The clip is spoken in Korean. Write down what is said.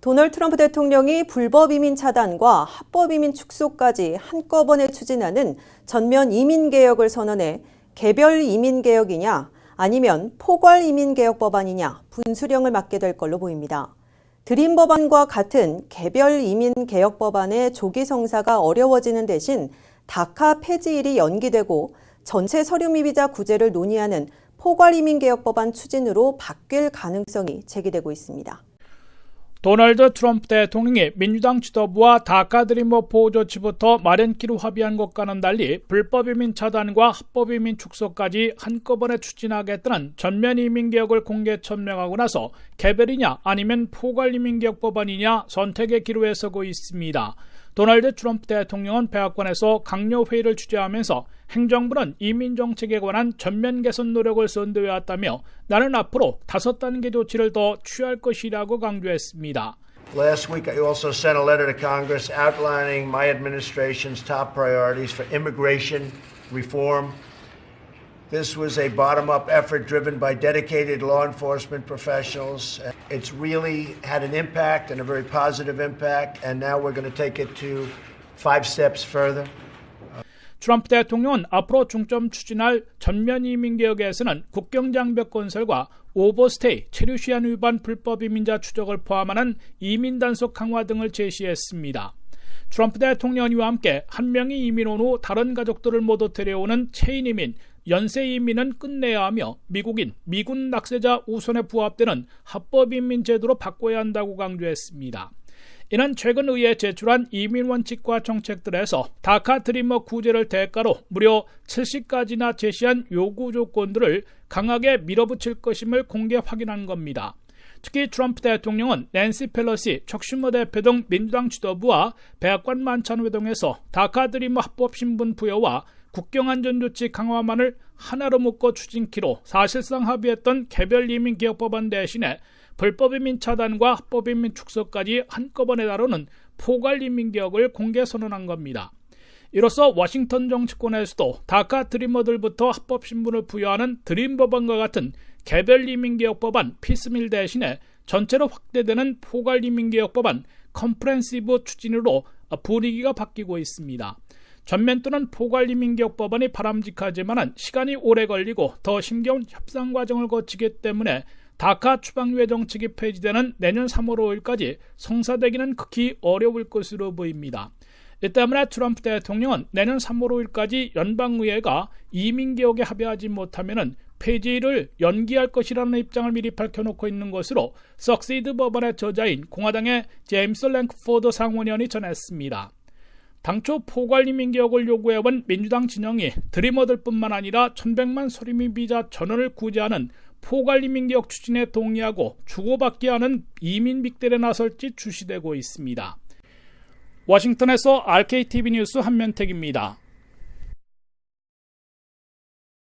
도널드 트럼프 대통령이 불법 이민 차단과 합법 이민 축소까지 한꺼번에 추진하는 전면 이민 개혁을 선언해 개별 이민 개혁이냐 아니면 포괄 이민 개혁 법안이냐 분수령을 맞게 될 걸로 보입니다. 드림 법안과 같은 개별 이민 개혁 법안의 조기 성사가 어려워지는 대신 다카 폐지일이 연기되고 전체 서류 미비자 구제를 논의하는 포괄 이민 개혁 법안 추진으로 바뀔 가능성이 제기되고 있습니다. 도널드 트럼프 대통령이 민주당 지도부와 다카 드리머 보호 조치부터 마련키로 합의한 것과는 달리 불법 이민 차단과 합법 이민 축소까지 한꺼번에 추진하겠다는 전면 이민 개혁을 공개 천명하고 나서 개별이냐 아니면 포괄 이민 개혁 법안이냐 선택의 기로에 서고 있습니다. 도널드 트럼프 대통령은 백악관에서 강요 회의를 주재하면서 행정부는 이민 정책에 관한 전면 개선 노력을 선도해왔다며 나는 앞으로 다섯 단계 조치를 더 취할 것이라고 강조했습니다. Last week, I also sent a letter to Congress outlining my administration's top priorities for immigration reform. This was a bottom up effort driven by dedicated law enforcement professionals. It's really had an impact and a very positive impact, and now we're going to take it to five steps further. 트럼프 대통령은 앞으로 중점 추진할 전면 이민 개혁에서는 국경 장벽 건설과 오버스테이, 체류 시한 위반 불법 이민자 추적을 포함하는 이민 단속 강화 등을 제시했습니다. 트럼프 대통령 이와 함께 한 명이 이민 온 후 다른 가족들을 모두 데려오는 체인 이민, 연쇄 이민은 끝내야 하며 미국인, 미군 납세자 우선에 부합되는 합법 이민 제도로 바꿔야 한다고 강조했습니다. 이는 최근 의회에 제출한 이민 원칙과 정책들에서 다카 드리머 구제를 대가로 무려 70가지나 제시한 요구 조건들을 강하게 밀어붙일 것임을 공개 확인한 겁니다. 특히 트럼프 대통령은 낸시 펠러시, 척슈머 대표 등 민주당 지도부와 백악관 만찬 회동에서 다카 드리머 합법 신분 부여와 국경안전조치 강화만을 하나로 묶어 추진키로 사실상 합의했던 개별 이민 개혁 법안 대신에 불법 이민 차단과 합법 이민 축소까지 한꺼번에 다루는 포괄 이민 개혁을 공개 선언한 겁니다. 이로써 워싱턴 정치권에서도 다카 드리머들부터 합법 신분을 부여하는 드림 법안과 같은 개별 이민 개혁 법안 피스밀 대신에 전체로 확대되는 포괄 이민 개혁 법안 컴프렌시브 추진으로 분위기가 바뀌고 있습니다. 전면 또는 포괄 이민 개혁 법안이 바람직하지만 시간이 오래 걸리고 더 힘겨운 협상 과정을 거치기 때문에 다카 추방유예 정책이 폐지되는 내년 3월 5일까지 성사되기는 극히 어려울 것으로 보입니다. 이 때문에 트럼프 대통령은 내년 3월 5일까지 연방의회가 이민개혁에 합의하지 못하면 폐지를 연기할 것이라는 입장을 미리 밝혀놓고 있는 것으로 석시드 법안의 저자인 공화당의 제임스 랭크포드 상원의원이 전했습니다. 당초 포괄 이민 개혁을 요구해온 민주당 진영이 드리머들뿐만 아니라 1100만 소리민 비자 전원을 구제하는 포괄 이민 개혁 추진에 동의하고 주고받게 하는 이민 빅딜에 나설지 주시되고 있습니다. 워싱턴에서 RKTV 뉴스 한면택입니다.